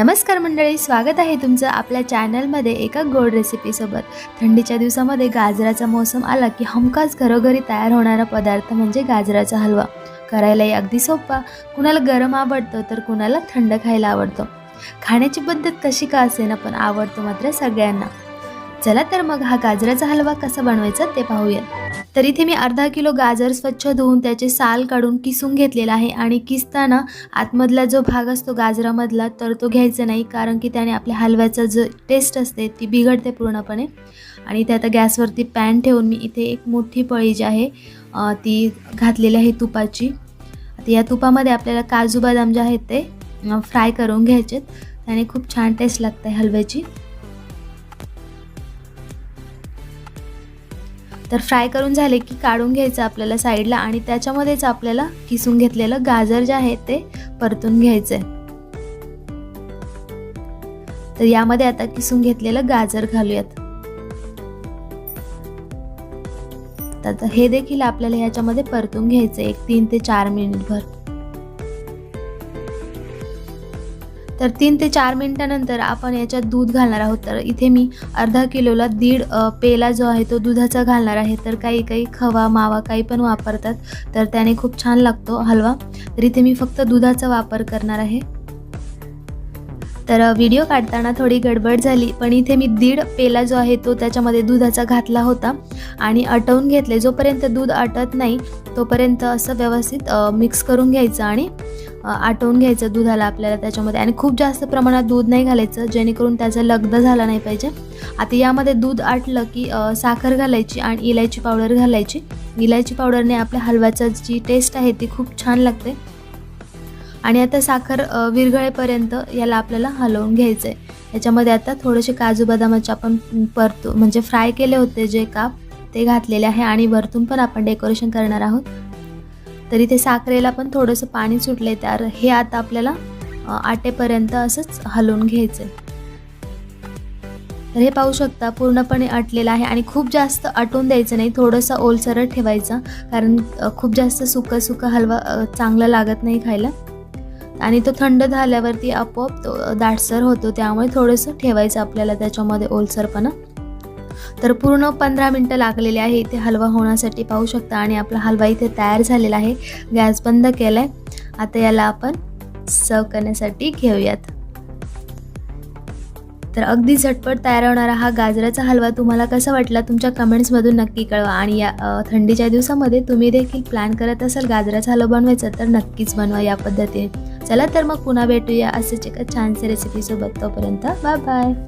नमस्कार मंडळी स्वागत आहे तुमचं आपल्या चॅनलमध्ये एका गोड रेसिपीसोबत. थंडीच्या दिवसामध्ये गाजराचा मोसम आला की हमखास घरोघरी तयार होणारा पदार्थ म्हणजे गाजराचा हलवा. करायलाही अगदी सोपा. कुणाला गरम आवडतं तर कुणाला थंड खायला आवडतं. खाण्याची पद्धत कशी का असेना पण आवडतो मात्र सगळ्यांना. चला तर मग हा गाजराचा हलवा कसा बनवायचा ते पाहूया. तर इथे मी अर्धा किलो गाजर स्वच्छ धुवून त्याचे साल काढून किसून घेतलेला आहे आणि किसताना आतमधला जो भाग असतो गाजरामधला तर तो घ्यायचा नाही कारण की त्याने आपल्या हलव्याचा जो टेस्ट असते ती बिघडते पूर्णपणे. आणि इथे आता गॅसवरती पॅन ठेवून मी इथे एक मोठी पळी जी आहे ती घातलेली आहे तुपाची. आता या तुपामध्ये आपल्याला काजू बदाम जे आहेत ते फ्राय करून घ्यायचेत. त्याने खूप छान टेस्ट लागते हलव्याची. तर फ्राय करून झाले की काढून घ्यायचं आपल्याला साईडला आणि त्याच्यामध्येच आपल्याला किसून घेतलेलं गाजर जे आहे ते परतून घ्यायचंय तर यामध्ये आता किसून घेतलेलं गाजर घालूयात. तर हे देखील आपल्याला ह्याच्यामध्ये परतून घ्यायचं एक तीन ते चार मिनिटभर. तर तीन ते चार मिनटानंतर आपण याच्यात दूध घालणार आहोत. तर इथे मी अर्धा किलोला दीड पेला जो आहे तो दुधाचा घालणार आहे. तर काही काही खवा मावा काही पण वापरतात. तर त्याने खूप छान लागतो हलवा. तर इथे मी फक्त दुधाचा वापर करणार आहे. तर व्हिडिओ काढताना थोडी गडबड झाली पण इथे मी दीड पेला जो आहे तो त्याच्यामध्ये दुधाचा घातला होता. आणि आटवून घेतले. जोपर्यंत दूध आटत नाही तोपर्यंत असं व्यवस्थित मिक्स करून घ्यायचं आणि आटवून घ्यायचं दुधाला आपल्याला त्याच्यामध्ये. आणि खूप जास्त प्रमाणात दूध नाही घालायचं जेणेकरून त्याचा लगद झाला नाही पाहिजे. आता यामध्ये दूध आटलं की साखर घालायची आणि इलायची पावडर घालायची. इलायची पावडरने आपल्या हलव्याचं जी टेस्ट आहे ती खूप छान लागते. आणि आता साखर विरघळेपर्यंत याला आपल्याला हलवून घ्यायचं आहे याच्यामध्ये आता थोडेसे काजू बदामाचे आपण परतो म्हणजे फ्राय केले होते जे काप ते घातलेले आहे आणि वरतून पण आपण डेकोरेशन करणार आहोत. तर इथे साखरेला पण थोडंसं पाणी सुटले तर हे आता आपल्याला आटेपर्यंत असंच हलवून घ्यायचं तर हे पाहू शकता पूर्णपणे अटलेलं आहे आणि खूप जास्त आटून द्यायचं नाही थोडंसं ओलसरट ठेवायचं कारण खूप जास्त सुकं सुकं हलवा चांगला लागत नाही खायला. आणि तो थंड झाल्यावरती आपोआप तो दाटसर होतो त्यामुळे थोडंसं ठेवायचं आपल्याला त्याच्यामध्ये ओलसरपणा. तर पूर्ण पंधरा मिनटं लागलेले आहे. इथे हलवा होण्यासाठी पाहू शकता आणि आपला हलवा इथे तयार झालेला आहे. गॅस बंद केला आहे आता याला आपण सर्व करण्यासाठी घेऊयात. तर अगदी झटपट तयार होणारा हा गाजराचा हलवा तुम्हाला कसा वाटला तुमच्या कमेंट्समधून नक्की कळवा. आणि या थंडीच्या दिवसामध्ये तुम्ही देखील प्लॅन करत असाल गाजराचा हलवा बनवायचा तर नक्कीच बनवा या पद्धतीने. चला तर मग पुन्हा भेटूया असेच एका छानसे रेसिपीसोबत तोपर्यंत बाय बाय